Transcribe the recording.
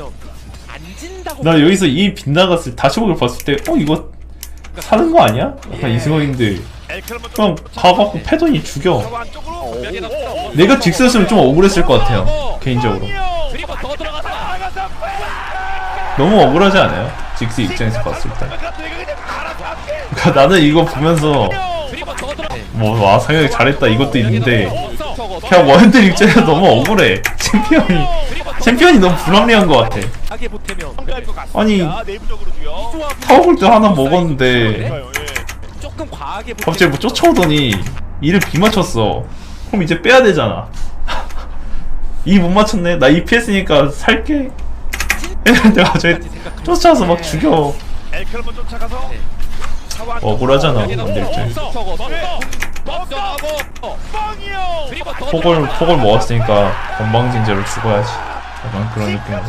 안 진다고. 나 여기서 이 빗나갔을 다시 보기를 봤을 때 어 이거 사는 거 아니야? 약간 이 생각인데 그냥 가갖고 패더니 죽여 안쪽으로. 내가 딕스였으면 좀 억울했을 것 같아요 개인적으로 들어갔다. 너무 억울하지 않아요? 딕스 입장에서 봤을 때 그러니까 나는 이거 보면서. 뭐와 상혁이 잘했다 이것도 있는데. 그냥 원들 입장에서 너무 억울해 챔피언이 챔피언이 너무 불합리한 것 같아. 아니 내부적으로도요. 타워골드 하나 먹었는데 좋아요, 예. 갑자기 뭐 쫓아오더니 이를 비 맞췄어. 그럼 이제 빼야 되잖아. 이 못 맞췄네. 나 이 피했으니까 살게. 했는데 갑자기 쫓아와서 막 죽여. 차와 안쪽으로 억울하잖아 더 폭을 폭을 먹었으니까 건방진죄로 죽어야지 약간 그런 느낌으로